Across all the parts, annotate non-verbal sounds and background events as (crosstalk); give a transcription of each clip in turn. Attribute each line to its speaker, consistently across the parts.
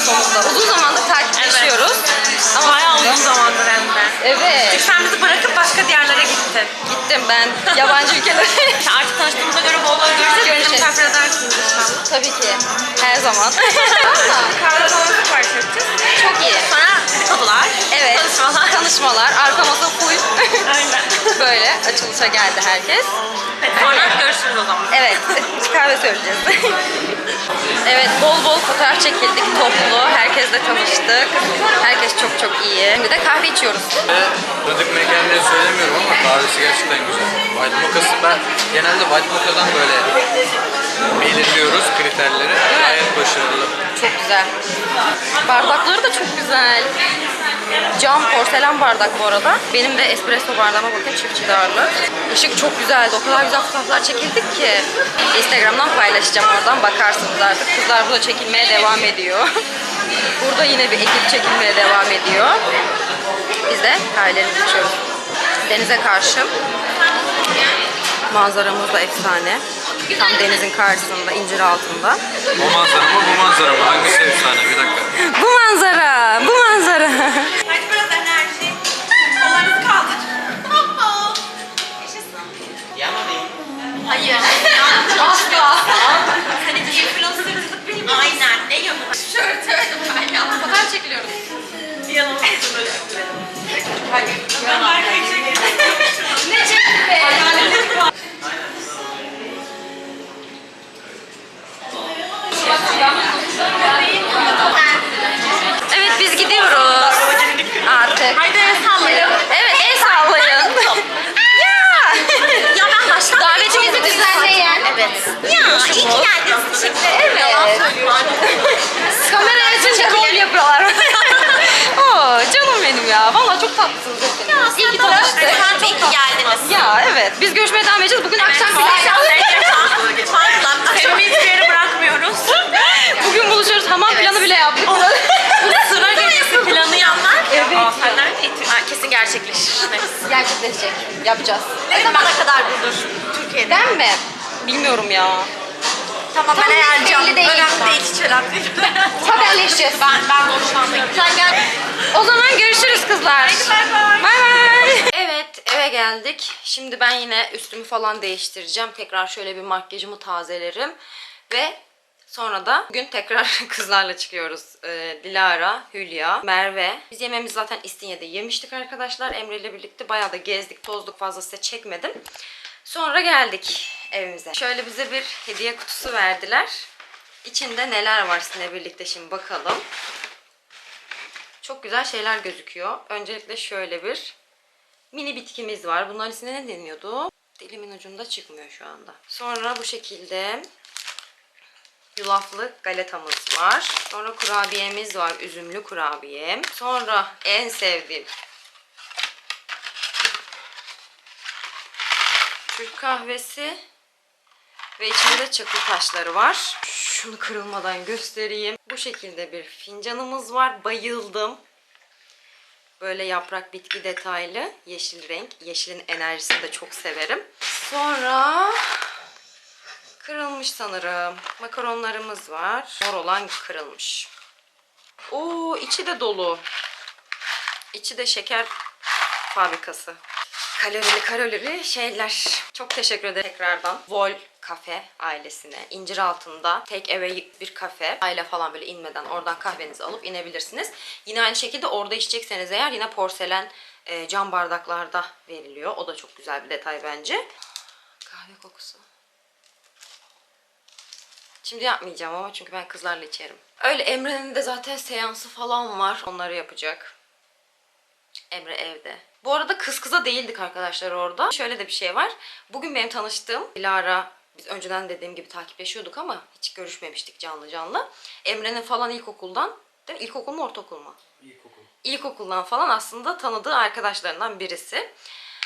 Speaker 1: Instomuzda. Uzun zamandır takipleşiyoruz. Ama
Speaker 2: Bayağı uzun zamandır hem de.
Speaker 1: Evet.
Speaker 2: Çünkü sen bizi bırakıp başka diyarlara gittin.
Speaker 1: Gittim ben yabancı ülkelere.
Speaker 2: Artık tanıştığımıza göre bol bol görüşeceğiz. Beni
Speaker 1: Görüşeceğiz.
Speaker 2: misafir edersiniz inşallah.
Speaker 1: Tabii ki. Her zaman. (laughs)
Speaker 2: Kahve falan sipariş edeceğiz.
Speaker 1: Çok iyi.
Speaker 2: Sonra dedikodular.
Speaker 1: Evet.
Speaker 2: Tanışmalar.
Speaker 1: Tanışmalar. Arka masa full.
Speaker 2: Aynen. (laughs)
Speaker 1: Böyle açılışa geldi herkes.
Speaker 2: Hadi sonra görüşürüz o zaman.
Speaker 1: Evet, (laughs) kahve söyleyeceğiz. (laughs) evet, bol bol fotoğraf çekildik toplu. Herkesle tanıştık. Herkes çok çok iyi. Şimdi de kahve içiyoruz.
Speaker 3: Ve tanıdık mekanları söylemiyorum ama kahvesi gerçekten güzel. White Mocha'sı ben genelde White Mocha'dan böyle belirliyoruz kriterleri. Gayet.
Speaker 1: Çok güzel. Bardakları da çok güzel. Cam porselen bardak bu arada. Benim de espresso bardağıma bakın çift çidarlı. Işık çok güzeldi. O kadar güzel fotoğraflar çekildik ki. Instagram'dan paylaşacağım oradan bakarsınız artık. Kızlar burada çekilmeye devam ediyor. (laughs) Burada yine bir ekip çekilmeye devam ediyor. Biz de kahvelerimizi içiyoruz. Denize karşı. Manzaramız da efsane. Tam denizin karşısında, incir altında.
Speaker 3: O manzara mı bu manzara mı? Hangisi efsane? Bir dakika.
Speaker 1: Bu manzara, bu manzara.
Speaker 2: Hadi biraz enerji. Kollarınızı kaldır. Hayır.
Speaker 1: Asla.
Speaker 2: Hani influencer'lık benim. Aynen. Ne yanı? Şöyle ben ya.
Speaker 1: Fotoğraf çekiliyoruz. Evet. Biz görüşmeye devam edeceğiz. Bugün akşam bir
Speaker 2: Akşamı (laughs) hiçbir yere bırakmıyoruz.
Speaker 1: Bugün buluşuyoruz. Hamam planı bile yaptık.
Speaker 2: Sıra gecesi planı yanlar.
Speaker 1: Evet.
Speaker 2: Aa, senden kesin gerçekleşir.
Speaker 1: Gerçekleşecek. Yapacağız.
Speaker 2: Ne zamana kadar budur Türkiye'de?
Speaker 1: Ben mi? Bilmiyorum ya.
Speaker 2: Tamam
Speaker 1: Tam
Speaker 2: ben ayarlayacağım.
Speaker 1: belli değil.
Speaker 2: Önemli değil hiç önemli değil.
Speaker 1: Haberleşeceğiz.
Speaker 2: ben, ben boşlanmayayım. Sen gel.
Speaker 1: O zaman görüşürüz kızlar. Bay bay. Evet eve geldik. Şimdi ben yine üstümü falan değiştireceğim. Tekrar şöyle bir makyajımı tazelerim. Ve sonra da bugün tekrar (laughs) kızlarla çıkıyoruz. Ee, Dilara, Hülya, Merve. Biz yemeğimizi zaten İstinye'de yemiştik arkadaşlar. Emre ile birlikte bayağı da gezdik, tozduk fazla size çekmedim. Sonra geldik evimize. Şöyle bize bir hediye kutusu verdiler. İçinde neler var sizinle birlikte şimdi bakalım. Çok güzel şeyler gözüküyor. Öncelikle şöyle bir mini bitkimiz var. Bunların ismine ne deniyordu? Dilimin ucunda çıkmıyor şu anda. Sonra bu şekilde yulaflı galetamız var. Sonra kurabiyemiz var. Üzümlü kurabiye. Sonra en sevdiğim Türk kahvesi ve içinde de çakıl taşları var. Şunu kırılmadan göstereyim. Bu şekilde bir fincanımız var. Bayıldım. Böyle yaprak bitki detaylı. Yeşil renk. Yeşilin enerjisini de çok severim. Sonra kırılmış sanırım. Makaronlarımız var. Mor olan kırılmış. Oo içi de dolu. İçi de şeker fabrikası. Kalorili kalorili şeyler. Çok teşekkür ederim tekrardan. Vol Kafe ailesine. İncir altında take away bir kafe. Aile falan böyle inmeden oradan kahvenizi alıp inebilirsiniz. Yine aynı şekilde orada içecekseniz eğer yine porselen e, cam bardaklarda veriliyor. O da çok güzel bir detay bence. Kahve kokusu. Şimdi yapmayacağım ama çünkü ben kızlarla içerim. Öyle Emre'nin de zaten seansı falan var. Onları yapacak. Emre evde. Bu arada kız kıza değildik arkadaşlar orada. Şöyle de bir şey var. Bugün benim tanıştığım Dilara biz önceden dediğim gibi takipleşiyorduk ama hiç görüşmemiştik canlı canlı. Emre'nin falan ilkokuldan, değil mi? İlkokul mu ortaokul mu?
Speaker 3: İlkokul.
Speaker 1: İlkokuldan falan aslında tanıdığı arkadaşlarından birisi.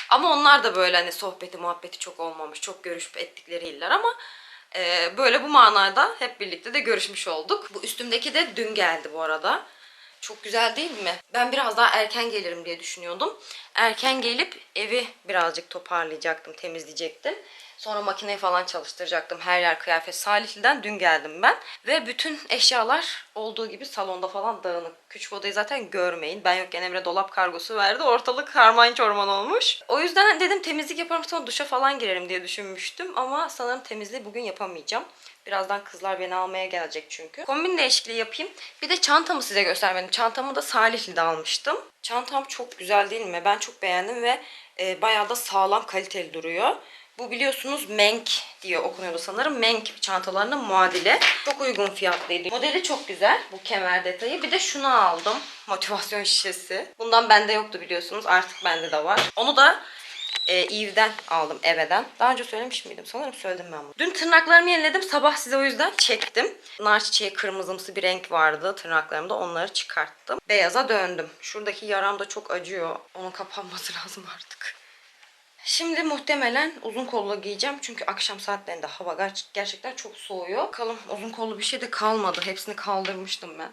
Speaker 1: Ama onlar da böyle hani sohbeti muhabbeti çok olmamış, çok görüşüp ettikleri değiller ama e, böyle bu manada hep birlikte de görüşmüş olduk. Bu üstümdeki de dün geldi bu arada. Çok güzel değil mi? Ben biraz daha erken gelirim diye düşünüyordum. Erken gelip evi birazcık toparlayacaktım, temizleyecektim. Sonra makineyi falan çalıştıracaktım. Her yer kıyafet. Salihli'den dün geldim ben. Ve bütün eşyalar olduğu gibi salonda falan dağınık. Küçük odayı zaten görmeyin. Ben yokken Emre dolap kargosu verdi. Ortalık karman çorman olmuş. O yüzden dedim temizlik yaparım sonra duşa falan girerim diye düşünmüştüm. Ama sanırım temizliği bugün yapamayacağım. Birazdan kızlar beni almaya gelecek çünkü. Kombin değişikliği yapayım. Bir de çantamı size göstermedim. Çantamı da Salihli'de almıştım. Çantam çok güzel değil mi? Ben çok beğendim ve e, bayağı da sağlam kaliteli duruyor. Bu biliyorsunuz Menk diye okunuyordu sanırım. Menk çantalarının muadili. Çok uygun fiyatlıydı. Modeli çok güzel. Bu kemer detayı. Bir de şunu aldım. Motivasyon şişesi. Bundan bende yoktu biliyorsunuz. Artık bende de var. Onu da e, Eve'den aldım eveden. Daha önce söylemiş miydim? Sanırım söyledim ben bunu. Dün tırnaklarımı yeniledim. Sabah size o yüzden çektim. Nar çiçeği kırmızımsı bir renk vardı tırnaklarımda. Onları çıkarttım. Beyaza döndüm. Şuradaki yaram da çok acıyor. Onun kapanması (laughs) lazım artık. Şimdi muhtemelen uzun kollu giyeceğim. Çünkü akşam saatlerinde hava ger- gerçekten çok soğuyor. Bakalım uzun kollu bir şey de kalmadı. Hepsini kaldırmıştım ben.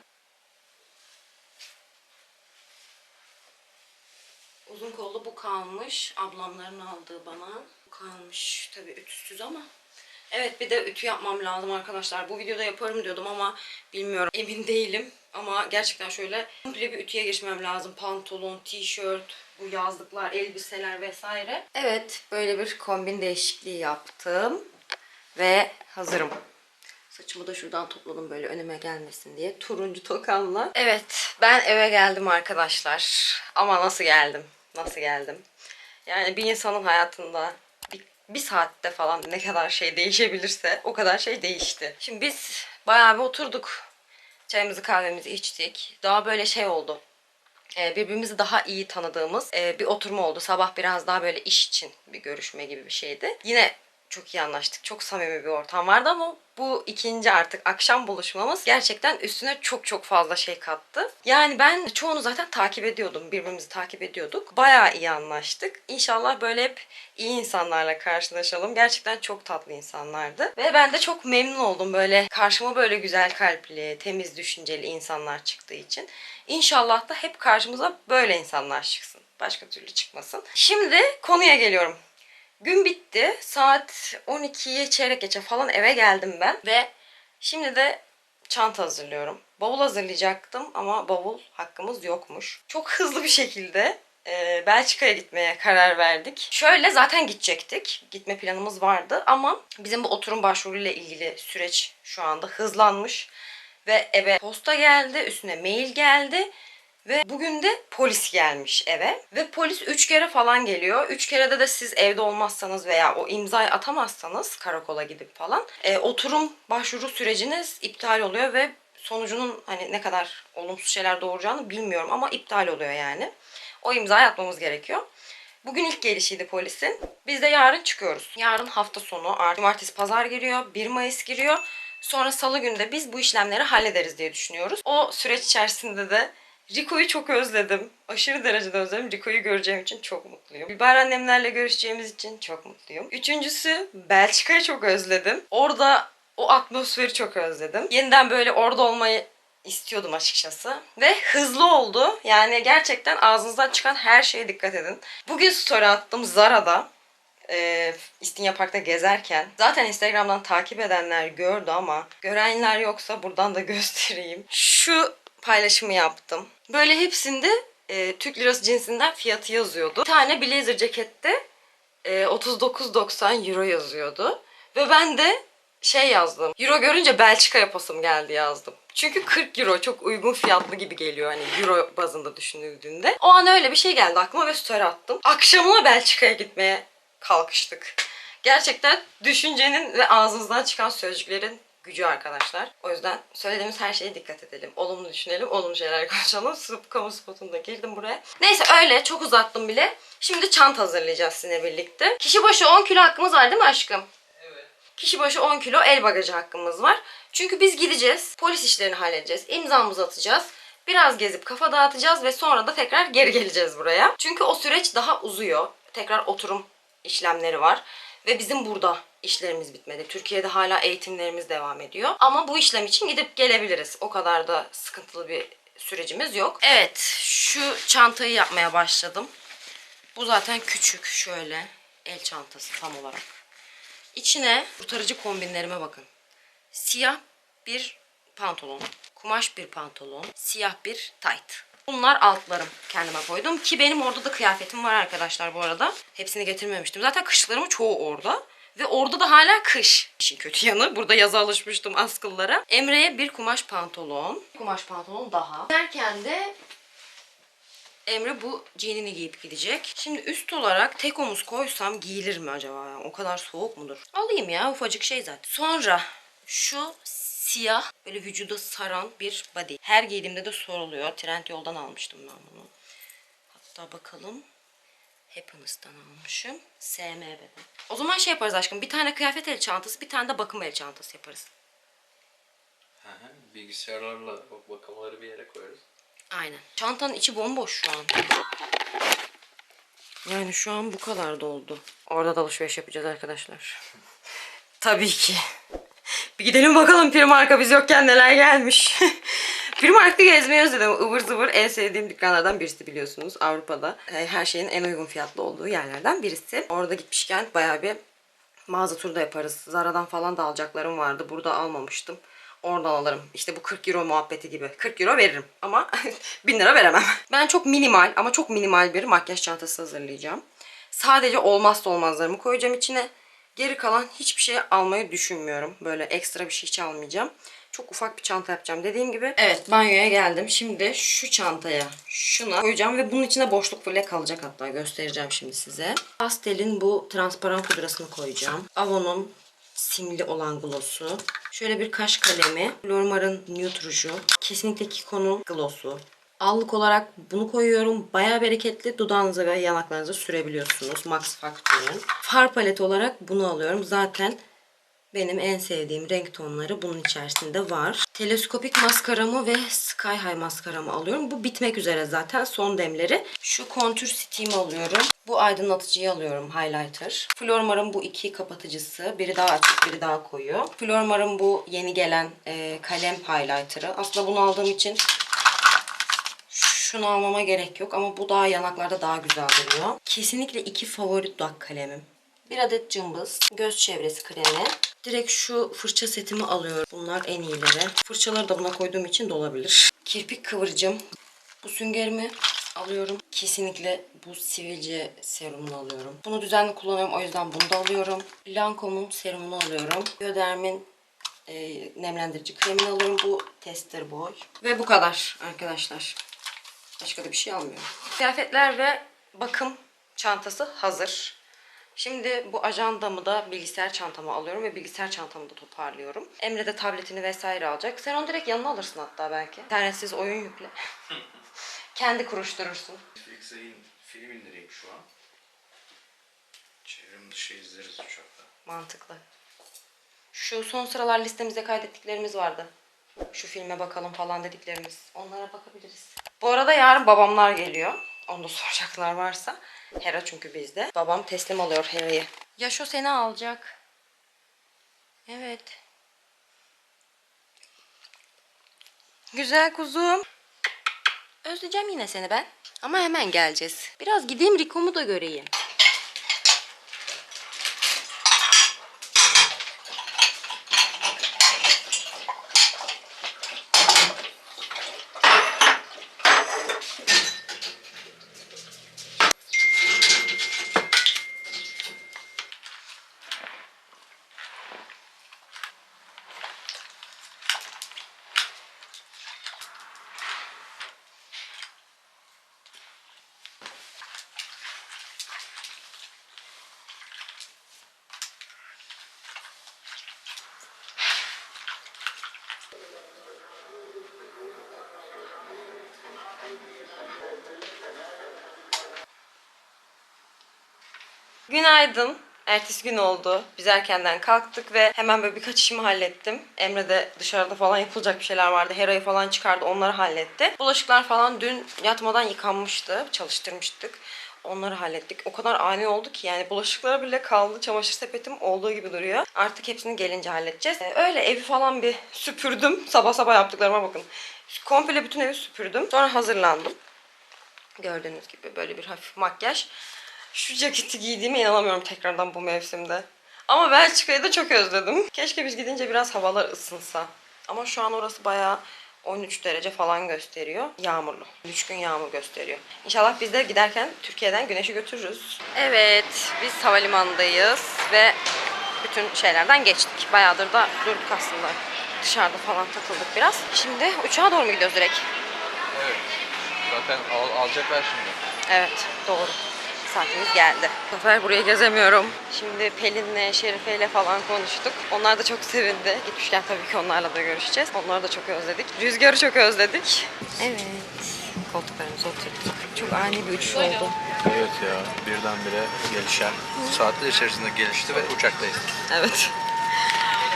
Speaker 1: Uzun kollu bu kalmış. Ablamların aldığı bana. Bu kalmış. Tabii ütüsüz ama. Evet bir de ütü yapmam lazım arkadaşlar. Bu videoda yaparım diyordum ama bilmiyorum. Emin değilim. Ama gerçekten şöyle komple bir ütüye geçmem lazım. Pantolon, tişört, bu yazlıklar, elbiseler vesaire. Evet böyle bir kombin değişikliği yaptım. Ve hazırım. Saçımı da şuradan topladım böyle önüme gelmesin diye. Turuncu tokamla. Evet ben eve geldim arkadaşlar. Ama nasıl geldim? Nasıl geldim? Yani bir insanın hayatında bir, bir saatte falan ne kadar şey değişebilirse o kadar şey değişti. Şimdi biz bayağı bir oturduk. Çayımızı kahvemizi içtik. Daha böyle şey oldu. Ee, birbirimizi daha iyi tanıdığımız e, bir oturma oldu. Sabah biraz daha böyle iş için bir görüşme gibi bir şeydi. Yine çok iyi anlaştık. Çok samimi bir ortam vardı ama bu ikinci artık akşam buluşmamız gerçekten üstüne çok çok fazla şey kattı. Yani ben çoğunu zaten takip ediyordum. Birbirimizi takip ediyorduk. Bayağı iyi anlaştık. İnşallah böyle hep iyi insanlarla karşılaşalım. Gerçekten çok tatlı insanlardı. Ve ben de çok memnun oldum böyle karşıma böyle güzel kalpli, temiz düşünceli insanlar çıktığı için. İnşallah da hep karşımıza böyle insanlar çıksın. Başka türlü çıkmasın. Şimdi konuya geliyorum. Gün bitti. Saat 12'ye çeyrek geçe falan eve geldim ben. Ve şimdi de çanta hazırlıyorum. Bavul hazırlayacaktım ama bavul hakkımız yokmuş. Çok hızlı bir şekilde e, Belçika'ya gitmeye karar verdik. Şöyle zaten gidecektik. Gitme planımız vardı ama bizim bu oturum başvuruyla ilgili süreç şu anda hızlanmış. Ve eve posta geldi, üstüne mail geldi. Ve bugün de polis gelmiş eve. Ve polis 3 kere falan geliyor. 3 kerede de siz evde olmazsanız veya o imzayı atamazsanız karakola gidip falan e, oturum başvuru süreciniz iptal oluyor ve sonucunun hani ne kadar olumsuz şeyler doğuracağını bilmiyorum ama iptal oluyor yani. O imzayı atmamız gerekiyor. Bugün ilk gelişiydi polisin. Biz de yarın çıkıyoruz. Yarın hafta sonu, artık cumartesi pazar giriyor, 1 Mayıs giriyor. Sonra salı günü de biz bu işlemleri hallederiz diye düşünüyoruz. O süreç içerisinde de Rico'yu çok özledim. Aşırı derecede özledim. Rico'yu göreceğim için çok mutluyum. Biber annemlerle görüşeceğimiz için çok mutluyum. Üçüncüsü Belçika'yı çok özledim. Orada o atmosferi çok özledim. Yeniden böyle orada olmayı istiyordum açıkçası. Ve hızlı oldu. Yani gerçekten ağzınızdan çıkan her şeye dikkat edin. Bugün story attım Zara'da. E, İstinye Park'ta gezerken. Zaten Instagram'dan takip edenler gördü ama görenler yoksa buradan da (laughs) göstereyim. Şu paylaşımı yaptım. Böyle hepsinde e, Türk lirası cinsinden fiyatı yazıyordu. Bir tane blazer cekette e, 39.90 euro yazıyordu. Ve ben de şey yazdım. Euro görünce Belçika yapasım geldi yazdım. Çünkü 40 euro çok uygun fiyatlı gibi geliyor hani euro bazında düşünüldüğünde. O an öyle bir şey geldi aklıma ve story attım. Akşamına Belçika'ya gitmeye kalkıştık. Gerçekten düşüncenin ve ağzınızdan çıkan sözcüklerin gücü arkadaşlar. O yüzden söylediğimiz her şeye dikkat edelim. Olumlu düşünelim, olumlu şeyler (laughs) konuşalım. Sıp kamu spotunda girdim buraya. Neyse öyle çok uzattım bile. Şimdi çanta hazırlayacağız sizinle birlikte. Kişi başı 10 kilo hakkımız var değil mi aşkım? Kişi başı 10 kilo el bagajı hakkımız var. Çünkü biz gideceğiz. Polis işlerini halledeceğiz. imzamızı atacağız. Biraz gezip kafa dağıtacağız ve sonra da tekrar geri geleceğiz buraya. Çünkü o süreç daha uzuyor. Tekrar oturum işlemleri var. Ve bizim burada işlerimiz bitmedi. Türkiye'de hala eğitimlerimiz devam ediyor. Ama bu işlem için gidip gelebiliriz. O kadar da sıkıntılı bir sürecimiz yok. Evet şu çantayı yapmaya başladım. Bu zaten küçük şöyle el çantası tam olarak. İçine kurtarıcı kombinlerime bakın. Siyah bir pantolon, kumaş bir pantolon, siyah bir tight. Bunlar altlarım kendime koydum ki benim orada da kıyafetim var arkadaşlar bu arada. Hepsini getirmemiştim. Zaten kışlarımın çoğu orada. Ve orada da hala kış. İşin kötü yanı. Burada yaza alışmıştım askıllara. Emre'ye bir kumaş pantolon. Kumaş pantolon daha. Derken de Emre bu jeanini giyip gidecek. Şimdi üst olarak tek omuz koysam giyilir mi acaba? Yani o kadar soğuk mudur? Alayım ya ufacık şey zaten. Sonra şu siyah böyle vücuda saran bir body. Her giydiğimde de soruluyor. Trend yoldan almıştım ben bunu. Hatta bakalım. Happiness'tan almışım. SM beden. O zaman şey yaparız aşkım. Bir tane kıyafet el çantası, bir tane de bakım el çantası yaparız.
Speaker 3: Hı hı. Bilgisayarlarla bak bakımları bir yere koyarız.
Speaker 1: Aynen. Çantanın içi bomboş şu an. Yani şu an bu kadar doldu. Orada da alışveriş yapacağız arkadaşlar. (laughs) Tabii ki. Bir gidelim bakalım Primark'a biz yokken neler gelmiş. (laughs) Primark'ta gezmeyi özledim. Ivır zıvır en sevdiğim dükkanlardan birisi biliyorsunuz Avrupa'da. e, Her şeyin en uygun fiyatlı olduğu yerlerden birisi. Orada gitmişken bayağı bir mağaza turu da yaparız. Zara'dan falan da alacaklarım vardı. Burada almamıştım. Oradan alırım. İşte bu 40 euro muhabbeti gibi. 40 euro veririm ama (laughs) 1000 lira veremem. Ben çok minimal ama çok minimal bir makyaj çantası hazırlayacağım. Sadece olmazsa olmazlarımı koyacağım içine. Geri kalan hiçbir şey almayı düşünmüyorum. Böyle ekstra bir şey hiç almayacağım. Çok ufak bir çanta yapacağım dediğim gibi. Evet banyoya geldim. Şimdi şu çantaya şuna koyacağım ve bunun içinde boşluk bile kalacak hatta göstereceğim şimdi size. Pastelin bu transparan pudrasını koyacağım. Avon'un simli olan glossu. Şöyle bir kaş kalemi. Lormar'ın nude ruju. Kesinlikle Kiko'nun glossu. Allık olarak bunu koyuyorum. Bayağı bereketli. Dudağınıza ve yanaklarınıza sürebiliyorsunuz. Max Factor'ın. Far paleti olarak bunu alıyorum. Zaten benim en sevdiğim renk tonları bunun içerisinde var. Teleskopik maskaramı ve Sky High maskaramı alıyorum. Bu bitmek üzere zaten son demleri. Şu kontür steam'i alıyorum. Bu aydınlatıcıyı alıyorum highlighter. Flormar'ın bu iki kapatıcısı. Biri daha açık biri daha koyu. Flormar'ın bu yeni gelen e, kalem highlighter'ı. Aslında bunu aldığım için şunu almama gerek yok ama bu daha yanaklarda daha güzel duruyor. Kesinlikle iki favori dudak kalemim. Bir adet cımbız, göz çevresi kremi. Direkt şu fırça setimi alıyorum. Bunlar en iyileri. Fırçaları da buna koyduğum için dolabilir. Kirpik kıvırcım. Bu süngerimi alıyorum. Kesinlikle bu sivilce serumunu alıyorum. Bunu düzenli kullanıyorum o yüzden bunu da alıyorum. Lancome'un serumunu alıyorum. Bioderm'in e, nemlendirici kremini alıyorum. Bu tester boy. Ve bu kadar arkadaşlar. Başka da bir şey almıyorum. Kıyafetler ve bakım çantası hazır. Şimdi bu ajandamı da bilgisayar çantama alıyorum ve bilgisayar çantamı da toparlıyorum. Emre de tabletini vesaire alacak. Sen onu direkt yanına alırsın hatta belki. İnternetsiz oyun yükle. (laughs) Kendi kuruşturursun.
Speaker 3: Netflix'e in, film indireyim şu an. Çevrim dışı izleriz uçakta.
Speaker 1: Mantıklı. Şu son sıralar listemizde kaydettiklerimiz vardı. Şu filme bakalım falan dediklerimiz. Onlara bakabiliriz. Bu arada yarın babamlar geliyor. Onu da soracaklar varsa. Hera çünkü bizde. Babam teslim alıyor Hera'yı. Yaşo seni alacak. Evet. Güzel kuzum. Özleyeceğim yine seni ben. Ama hemen geleceğiz. Biraz gideyim Riko'mu da göreyim. Günaydın. Ertesi gün oldu. Biz erkenden kalktık ve hemen böyle birkaç işimi hallettim. Emre de dışarıda falan yapılacak bir şeyler vardı. Hera'yı falan çıkardı onları halletti. Bulaşıklar falan dün yatmadan yıkanmıştı. Çalıştırmıştık. Onları hallettik. O kadar ani oldu ki yani bulaşıkları bile kaldı. Çamaşır sepetim olduğu gibi duruyor. Artık hepsini gelince halledeceğiz. Ee, öyle evi falan bir süpürdüm. Sabah sabah yaptıklarıma bakın. Komple bütün evi süpürdüm. Sonra hazırlandım. Gördüğünüz gibi böyle bir hafif makyaj. Şu ceketi giydiğime inanamıyorum tekrardan bu mevsimde. Ama Belçika'yı da çok özledim. Keşke biz gidince biraz havalar ısınsa. Ama şu an orası bayağı 13 derece falan gösteriyor. Yağmurlu. 3 gün yağmur gösteriyor. İnşallah biz de giderken Türkiye'den güneşi götürürüz. Evet, biz havalimanındayız ve bütün şeylerden geçtik. Bayağıdır da durduk aslında. Dışarıda falan takıldık biraz. Şimdi uçağa doğru mu gidiyoruz direkt?
Speaker 3: Evet. Zaten al, alacaklar şimdi.
Speaker 1: Evet doğru. Saatimiz geldi. Bu sefer burayı gezemiyorum. Şimdi Pelin'le, Şerife'yle falan konuştuk. Onlar da çok sevindi. Gitmişken tabii ki onlarla da görüşeceğiz. Onları da çok özledik. Rüzgarı çok özledik. Evet. Koltuklarımıza oturduk. Çok ani bir uçuş oldu.
Speaker 3: Evet ya birdenbire gelişen. Saatler içerisinde gelişti ve uçaktayız.
Speaker 1: Evet.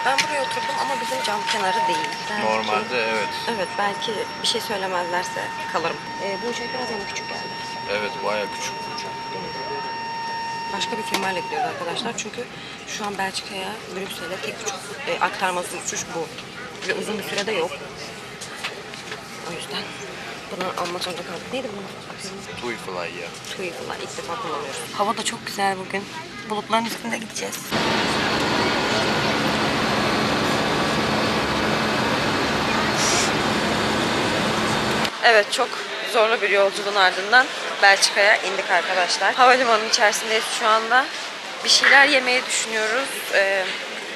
Speaker 1: Ben buraya oturdum ama bizim cam kenarı değil. Belki-
Speaker 3: Normalde evet.
Speaker 1: Evet belki bir şey söylemezlerse kalırım. Ee, bu uçak biraz ama küçük geldi.
Speaker 3: Evet bayağı küçük.
Speaker 1: Başka bir firmayla gidiyoruz arkadaşlar. Çünkü şu an Belçika'ya, Brüksel'e tek uçak e, aktarması uçuş bu. Ve uzun bir sürede yok. O yüzden bunu almak zorunda kaldık. Neydi bunun? adı?
Speaker 3: Tui Fly ya.
Speaker 1: TUI falan ilk defa kullanıyoruz. Hava da çok güzel bugün. Bulutların üstünde gideceğiz. Evet çok zorlu bir yolculuğun ardından Belçika'ya indik arkadaşlar. Havalimanının içerisindeyiz şu anda. Bir şeyler yemeyi düşünüyoruz. Ee,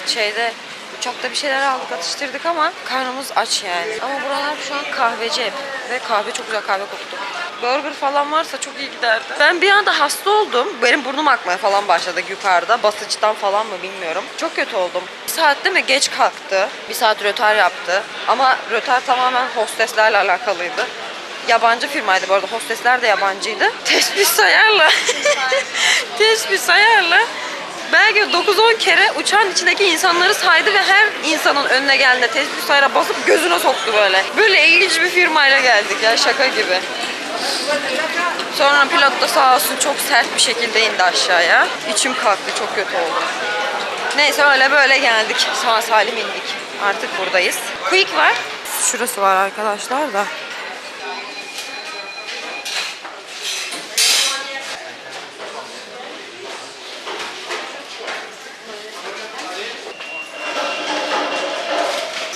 Speaker 1: şeyde uçakta bir şeyler aldık atıştırdık ama karnımız aç yani. Ama buralar şu an kahveci hep. Ve kahve çok güzel kahve koktu. Burger falan varsa çok iyi giderdi. Ben bir anda hasta oldum. Benim burnum akmaya falan başladı yukarıda. Basınçtan falan mı bilmiyorum. Çok kötü oldum. Bir saatte mi geç kalktı. Bir saat rötar yaptı. Ama rötar tamamen hosteslerle alakalıydı. Yabancı firmaydı bu arada. Hostesler de yabancıydı. (laughs) Tespih sayarla. (laughs) Tespih sayarla. Belki 9-10 kere uçağın içindeki insanları saydı ve her insanın önüne geldiğinde tespih sayara basıp gözüne soktu böyle. Böyle ilginç bir firmayla geldik ya şaka gibi. Sonra pilot da sağ olsun çok sert bir şekilde indi aşağıya. İçim kalktı çok kötü oldu. Neyse öyle böyle geldik. Sağ salim indik. Artık buradayız. Quick var. Şurası var arkadaşlar da.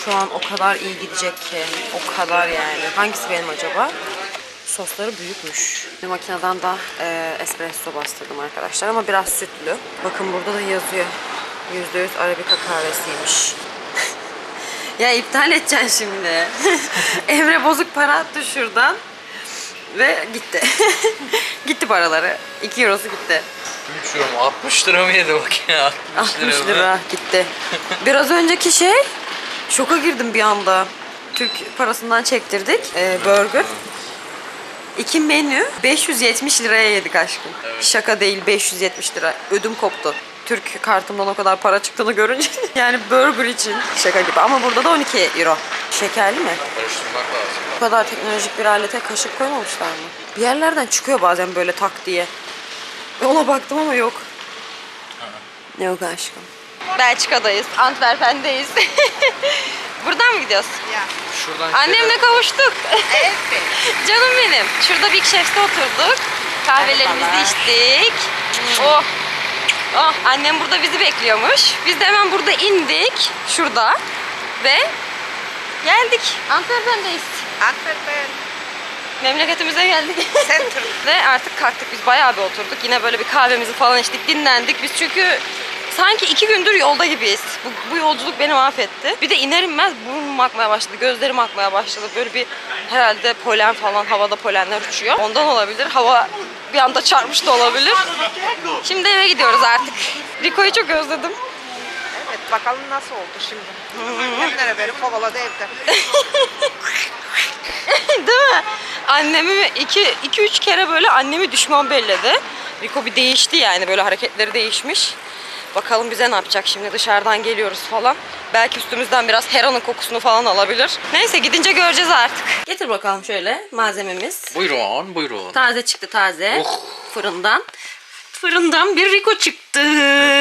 Speaker 1: Şu an o kadar iyi gidecek ki. O kadar yani. Hangisi benim acaba? Sosları büyükmüş. Bir makineden da e, espresso bastırdım arkadaşlar ama biraz sütlü. Bakın burada da yazıyor. %100 Arabica kahvesiymiş. (laughs) ya iptal edeceksin şimdi. (laughs) Emre bozuk para attı şuradan. Ve gitti. (laughs) gitti paraları. 2 eurosu gitti.
Speaker 3: 3 euro mu? 60 lira mı yedi bak ya? 60
Speaker 1: 60
Speaker 3: mı?
Speaker 1: lira gitti. Biraz önceki şey şoka girdim bir anda. Türk parasından çektirdik. Ee, burger. İki menü 570 liraya yedik aşkım. Şaka değil 570 lira. Ödüm koptu. Türk kartımdan o kadar para çıktığını görünce. (laughs) yani burger için şaka gibi. Ama burada da 12 euro. Şekerli mi?
Speaker 3: Karıştırmak lazım.
Speaker 1: Bu kadar teknolojik bir alete kaşık koymamışlar mı? Bir yerlerden çıkıyor bazen böyle tak diye. Ona baktım ama yok. Yok aşkım. Belçika'dayız. Antwerpen'deyiz. (laughs) Buradan mı gidiyoruz?
Speaker 3: Şuradan
Speaker 1: Annemle kavuştuk. (laughs) Canım benim. Şurada Big Chef'te oturduk. Kahvelerimizi içtik. Oh. Oh, annem burada bizi bekliyormuş. Biz de hemen burada indik. Şurada. Ve geldik. Antwerpen'deyiz.
Speaker 2: Antwerpen
Speaker 1: Memleketimize geldik.
Speaker 2: Center. (laughs)
Speaker 1: Ve artık kalktık biz bayağı bir oturduk. Yine böyle bir kahvemizi falan içtik, dinlendik. Biz çünkü sanki iki gündür yolda gibiyiz. Bu, bu yolculuk beni mahvetti. Bir de iner inmez burnum akmaya başladı, gözlerim akmaya başladı. Böyle bir herhalde polen falan, havada polenler uçuyor. Ondan olabilir. Hava bir anda çarpmış da olabilir. Şimdi eve gidiyoruz artık. Rico'yu çok özledim.
Speaker 2: Evet bakalım nasıl oldu şimdi. (laughs) Emre beni kovaladı evde. (laughs)
Speaker 1: Değil mi? Annemi iki, iki üç kere böyle annemi düşman belledi. Rico bir değişti yani böyle hareketleri değişmiş. Bakalım bize ne yapacak şimdi dışarıdan geliyoruz falan. Belki üstümüzden biraz Hera'nın kokusunu falan alabilir. Neyse gidince göreceğiz artık. Getir bakalım şöyle malzememiz.
Speaker 3: Buyurun buyurun.
Speaker 1: Taze çıktı taze.
Speaker 3: Oh.
Speaker 1: Fırından. Fırından bir Rico çıktı.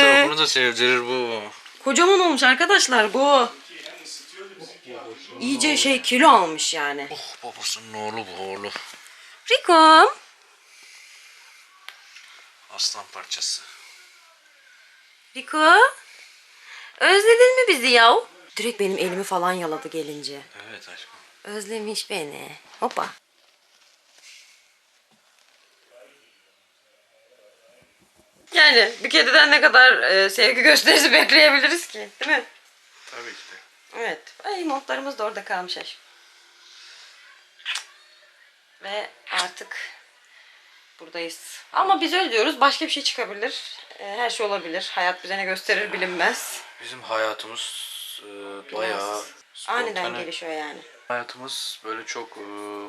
Speaker 3: Tarafını da sevdirir bu.
Speaker 1: Kocaman olmuş arkadaşlar bu. İyice şey kilo almış yani.
Speaker 3: Oh babasının oğlu bu oğlu.
Speaker 1: Rico.
Speaker 3: Aslan parçası.
Speaker 1: Rico. Özledin mi bizi yav? Direkt benim elimi falan yaladı gelince.
Speaker 3: Evet aşkım.
Speaker 1: Özlemiş beni. Hoppa. Yani bir kediden ne kadar e, sevgi gösterisi (laughs) bekleyebiliriz ki değil mi?
Speaker 3: Tabii ki de.
Speaker 1: Evet. Ay montlarımız da orada kalmış aşkım. Ve artık buradayız. Ama biz öyle diyoruz. Başka bir şey çıkabilir. E, Her şey olabilir. Hayat bize ne gösterir bilinmez.
Speaker 3: Bizim hayatımız e, bayağı
Speaker 1: Aniden
Speaker 3: spontane.
Speaker 1: gelişiyor yani.
Speaker 3: Hayatımız böyle çok e,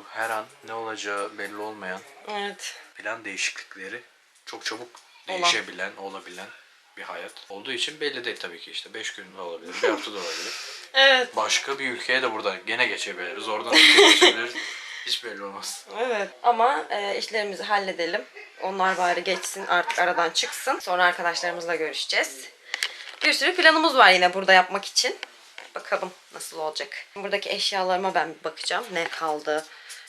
Speaker 3: her an ne olacağı belli olmayan
Speaker 1: Evet.
Speaker 3: plan değişiklikleri çok çabuk
Speaker 1: Olan.
Speaker 3: değişebilen, olabilen bir hayat olduğu için belli değil tabii ki işte 5 gün de olabilir, bir hafta da olabilir. (laughs)
Speaker 1: Evet.
Speaker 3: Başka bir ülkeye de buradan gene geçebiliriz, oradan geçebiliriz. (laughs) Hiç belli olmaz.
Speaker 1: Evet. Ama e, işlerimizi halledelim. Onlar bari geçsin artık aradan çıksın. Sonra arkadaşlarımızla görüşeceğiz. Bir sürü planımız var yine burada yapmak için. Bakalım nasıl olacak. Buradaki eşyalarıma ben bir bakacağım. Ne kaldı,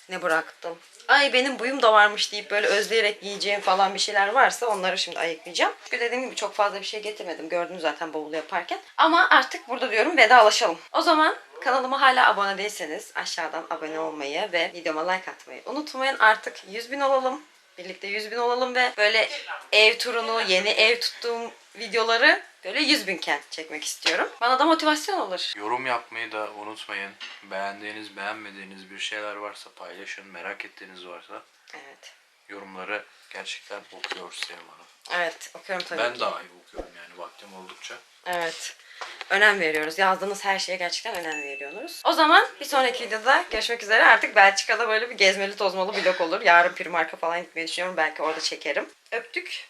Speaker 1: ne bıraktım. Ay benim buyum da varmış deyip böyle özleyerek giyeceğim falan bir şeyler varsa onları şimdi ayıklayacağım. Çünkü dediğim gibi çok fazla bir şey getirmedim. Gördünüz zaten bavulu yaparken. Ama artık burada diyorum vedalaşalım. O zaman kanalıma hala abone değilseniz aşağıdan abone olmayı ve videoma like atmayı unutmayın. Artık 100 bin olalım. Birlikte 100 bin olalım ve böyle ev turunu, yeni ev tuttuğum videoları böyle 100 binken çekmek istiyorum. Bana da motivasyon olur.
Speaker 3: Yorum yapmayı da unutmayın. Beğendiğiniz, beğenmediğiniz bir şeyler varsa paylaşın. Merak ettiğiniz varsa
Speaker 1: Evet.
Speaker 3: yorumları gerçekten okuyoruz Sevim Hanım.
Speaker 1: Evet okuyorum tabii
Speaker 3: Ben
Speaker 1: ki.
Speaker 3: dahi okuyorum yani vaktim oldukça.
Speaker 1: Evet. Önem veriyoruz. Yazdığınız her şeye gerçekten önem veriyoruz. O zaman bir sonraki videoda görüşmek üzere. Artık Belçika'da böyle bir gezmeli tozmalı vlog olur. Yarın Primark'a falan gitmeyi düşünüyorum. Belki orada çekerim. Öptük.